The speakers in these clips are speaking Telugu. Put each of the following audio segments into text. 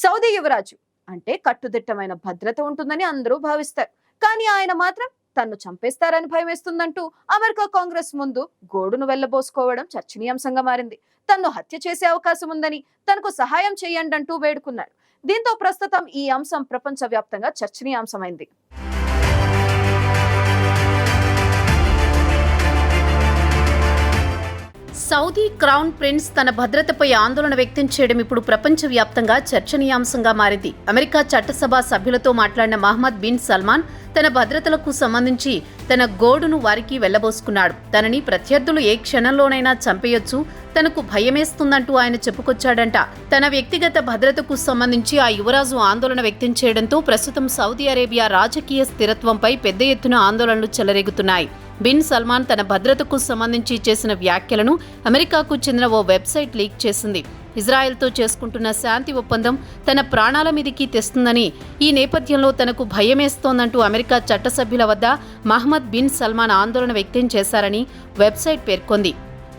సౌదీ యువరాజు. అంటే కట్టుదిట్టమైన భద్రత ఉంటుందని అందరూ భావిస్తారు. కానీ ఆయన మాత్రం తన్ను చంపేస్తారని భయమేస్తుందంటూ అమెరికా కాంగ్రెస్ ముందు గోడును వెళ్ళబోసుకోవడం చర్చనీయాంశంగా మారింది. తన్ను హత్య చేసే అవకాశం ఉందని తనకు సహాయం చేయండి అంటూ వేడుకున్నాడు దీంతో ప్రస్తుతం ఈ అంశం ప్రపంచ వ్యాప్తంగా చర్చనీయాంశమైంది. సౌదీ క్రౌన్ ప్రిన్స్ తన భద్రతపై ఆందోళన వ్యక్తం చేయడం ఇప్పుడు ప్రపంచవ్యాప్తంగా చర్చనీయాంశంగా మారింది. అమెరికా చట్టసభ సభ్యులతో మాట్లాడిన మహమ్మద్ బిన్ సల్మాన్ తన భద్రతలకు సంబంధించి తన గోడును వారికి వెళ్ళబోసుకున్నాడు తనని ప్రత్యర్థులు ఏ క్షణంలోనైనా చంపేయొచ్చు తనకు భయమేస్తుందంటూ ఆయన చెప్పుకొచ్చాడంట. తన వ్యక్తిగత భద్రతకు సంబంధించి ఆ యువరాజు ఆందోళన వ్యక్తం చేయడంతో ప్రస్తుతం సౌదీ అరేబియా రాజకీయ స్థిరత్వంపై పెద్ద ఎత్తున ఆందోళనలు చెలరేగుతున్నాయి. బిన్ సల్మాన్ తన భద్రతకు సంబంధించి చేసిన వ్యాఖ్యలను అమెరికాకు చెందిన ఓ వెబ్సైట్ లీక్ చేసింది. ఇజ్రాయెల్తో చేసుకుంటున్న శాంతి ఒప్పందం తన ప్రాణాల మీదికి తెస్తుందని ఈ నేపథ్యంలో తనకు భయమేస్తోందంటూ అమెరికా చట్టసభ్యుల వద్ద మహమ్మద్ బిన్ సల్మాన్ ఆందోళన వ్యక్తం చేశారని వెబ్సైట్ పేర్కొంది.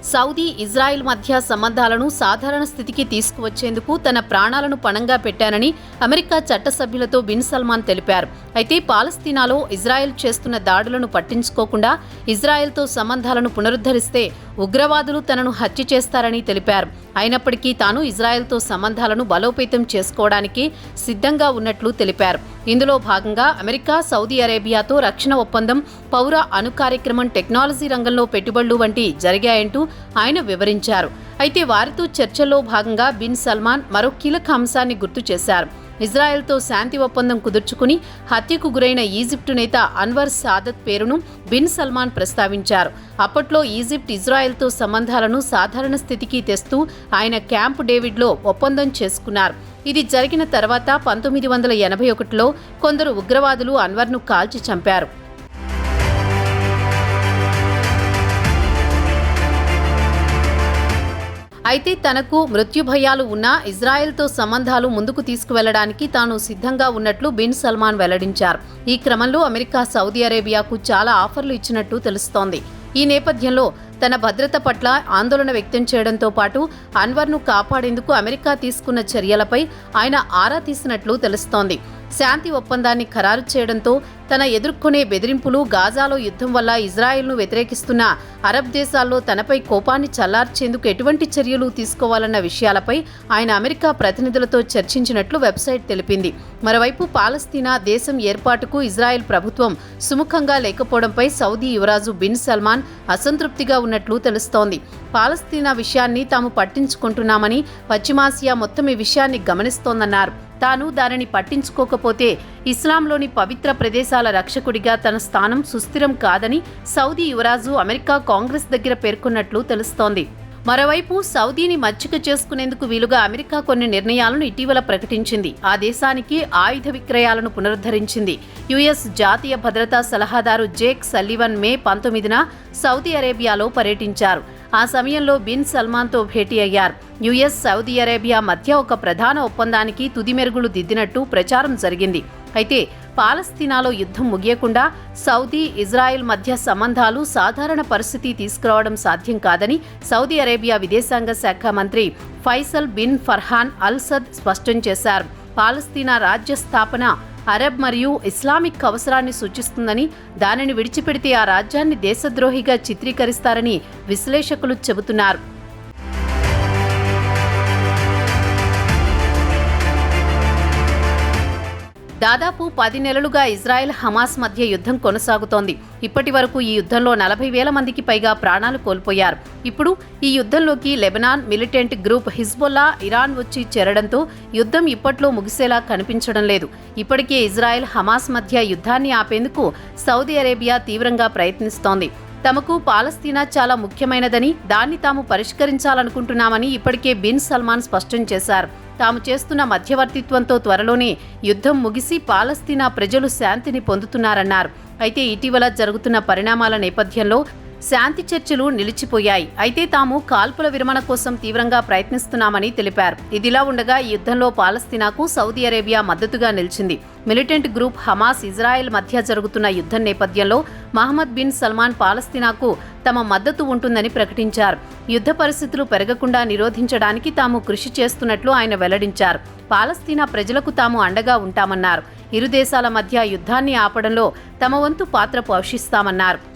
సౌదీ ఇజ్రాయెల్ మధ్య సంబంధాలను సాధారణ స్థితికి తీసుకువచ్చేందుకు తన ప్రాణాలను పణంగా పెట్టానని అమెరికా చట్టసభ్యులతో బిన్ సల్మాన్ తెలిపారు. అయితే పాలస్తీనాలో ఇజ్రాయెల్ చేస్తున్న దాడులను పట్టించుకోకుండా ఇజ్రాయెల్తో సంబంధాలను పునరుద్ధరిస్తే ఉగ్రవాదులు తనను హత్య చేస్తారని తెలిపారు. అయినప్పటికీ తాను ఇజ్రాయెల్తో సంబంధాలను బలోపేతం చేసుకోవడానికి సిద్ధంగా ఉన్నట్లు తెలిపారు. ఇందులో భాగంగా అమెరికా సౌదీ అరేబియాతో రక్షణ ఒప్పందం పౌర అణు కార్యక్రమం టెక్నాలజీ రంగంలో పెట్టుబడులు వంటి జరిగాయంటూ ఆయన వివరించారు. అయితే వారితో చర్చల్లో భాగంగా బిన్ సల్మాన్ మరో కీలక అంశాన్ని గుర్తు చేశారు. ఇజ్రాయెల్తో శాంతి ఒప్పందం కుదుర్చుకుని హత్యకు గురైన ఈజిప్టు నేత అన్వర్ సాదత్ పేరును బిన్ సల్మాన్ ప్రస్తావించారు. అప్పట్లో ఈజిప్ట్ ఇజ్రాయెల్తో సంబంధాలను సాధారణ స్థితికి తెస్తూ ఆయన క్యాంప్ డేవిడ్లో ఒప్పందం చేసుకున్నారు. ఇది జరిగిన తర్వాత పంతొమ్మిది వందల ఎనభై ఒకటిలో కొందరు ఉగ్రవాదులు అన్వర్ను కాల్చి చంపారు. అయితే తనకు మృత్యు భయాలు ఉన్నా ఇజ్రాయెల్తో సంబంధాలు ముందుకు తీసుకువెళ్ళడానికి తాను సిద్ధంగా ఉన్నట్లు బిన్ సల్మాన్ వెల్లడించారు. ఈ క్రమంలో అమెరికా సౌదీ అరేబియాకు చాలా ఆఫర్లు ఇచ్చినట్టు తెలుస్తోంది. ఈ నేపథ్యంలో తన భద్రత పట్ల ఆందోళన వ్యక్తం చేయడంతో పాటు అన్వర్ను కాపాడేందుకు అమెరికా తీసుకున్న చర్యలపై ఆయన ఆరా తీసినట్లు తెలుస్తోంది. శాంతి ఒప్పందాన్ని ఖరారు చేయడంతో తన ఎదుర్కొనే బెదిరింపులు గాజాలో యుద్ధం వల్ల ఇజ్రాయెల్ను వ్యతిరేకిస్తున్న అరబ్ దేశాల్లో తనపై కోపాన్ని చల్లార్చేందుకు ఎటువంటి చర్యలు తీసుకోవాలన్న విషయాలపై ఆయన అమెరికా ప్రతినిధులతో చర్చించినట్లు వెబ్సైట్ తెలిపింది. మరోవైపు పాలస్తీనా దేశం ఏర్పాటుకు ఇజ్రాయెల్ ప్రభుత్వం సుముఖంగా లేకపోవడంపై సౌదీ యువరాజు బిన్ సల్మాన్ అసంతృప్తిగా ఉన్నట్లు తెలుస్తోంది. పాలస్తీనా విషయాన్ని తాము పట్టించుకుంటున్నామని పశ్చిమాసియా మొత్తం ఈ విషయాన్ని గమనిస్తోందన్నారు. తాను దానిని పట్టించుకోకపోతే ఇస్లాంలోని పవిత్ర ప్రదేశాల రక్షకుడిగా తన స్థానం సుస్థిరం కాదని సౌదీ యువరాజు అమెరికా కాంగ్రెస్ దగ్గర పేర్కొన్నట్లు తెలుస్తోంది. మరోవైపు సౌదీని మచ్చిక చేసుకునేందుకు వీలుగా అమెరికా కొన్ని నిర్ణయాలను ఇటీవల ప్రకటించింది. ఆ దేశానికి ఆయుధ విక్రయాలను పునరుద్ధరించింది. యుఎస్ జాతీయ భద్రతా సలహాదారు జేక్ సల్లివన్ మే పంతొమ్మిదిన సౌదీ అరేబియాలో పర్యటించారు. ఆ సమయంలో బిన్ సల్మాన్తో భేటీ అయ్యారు. యుఎస్ సౌదీ అరేబియా మధ్య ఒక ప్రధాన ఒప్పందానికి తుది మెరుగులు దిద్దినట్టు ప్రచారం జరిగింది. అయితే పాలస్తీనాలో యుద్ధం ముగియకుండా సౌదీ ఇజ్రాయెల్ మధ్య సంబంధాలు సాధారణ పరిస్థితి తీసుకురావడం సాధ్యం కాదని సౌదీ అరేబియా విదేశాంగ శాఖ మంత్రి ఫైసల్ బిన్ ఫర్హాన్ అల్సద్ స్పష్టం చేశారు. పాలస్తీనా రాజ్య స్థాపన అరబ్ మరియు ఇస్లామిక్ అవసరాన్ని సూచిస్తుందని దానిని విడిచిపెడితే ఆ రాజ్యాన్ని దేశద్రోహిగా చిత్రీకరిస్తారని విశ్లేషకులు చెబుతున్నారు. దాదాపు పది నెలలుగా ఇజ్రాయెల్ హమాస్ మధ్య యుద్ధం కొనసాగుతోంది. ఇప్పటి వరకు ఈ యుద్ధంలో నలభై వేల మందికి పైగా ప్రాణాలు కోల్పోయారు. ఇప్పుడు ఈ యుద్ధంలోకి Lebanon militant group Hezbollah Iran వచ్చి చేరడంతో యుద్ధం ఇప్పట్లో ముగిసేలా కనిపించడం లేదు. ఇప్పటికే ఇజ్రాయెల్ హమాస్ మధ్య యుద్ధాన్ని ఆపేందుకు సౌదీ అరేబియా తీవ్రంగా ప్రయత్నిస్తోంది. తమకు పాలస్తీనా చాలా ముఖ్యమైనదని దాన్ని తాము పరిష్కరించాలనుకుంటున్నామని ఇప్పటికే బిన్ సల్మాన్ స్పష్టం చేశారు. తాము చేస్తున్న మధ్యవర్తిత్వంతో త్వరలోనే యుద్ధం ముగిసి పాలస్తీనా ప్రజలు శాంతిని పొందుతున్నారన్నారు. అయితే ఇటీవల జరుగుతున్న పరిణామాల నేపథ్యంలో శాంతి చర్చలు నిలిచిపోయాయి. అయితే తాము కాల్పుల విరమణ కోసం తీవ్రంగా ప్రయత్నిస్తున్నామని తెలిపారు. ఇదిలా ఉండగా ఈ యుద్ధంలో పాలస్తీనాకు సౌదీ అరేబియా మద్దతుగా నిలిచింది. మిలిటెంట్ గ్రూప్ హమాస్ ఇజ్రాయెల్ మధ్య జరుగుతున్న యుద్ధం నేపథ్యంలో మహమ్మద్ బిన్ సల్మాన్ పాలస్తీనాకు తమ మద్దతు ఉంటుందని ప్రకటించారు. యుద్ధ పరిస్థితులు పెరగకుండా నిరోధించడానికి తాము కృషి చేస్తున్నట్లు ఆయన వెల్లడించారు. పాలస్తీనా ప్రజలకు తాము అండగా ఉంటామన్నారు. ఇరు దేశాల మధ్య యుద్ధాన్ని ఆపడంలో తమ వంతు పాత్ర పోషిస్తామన్నారు.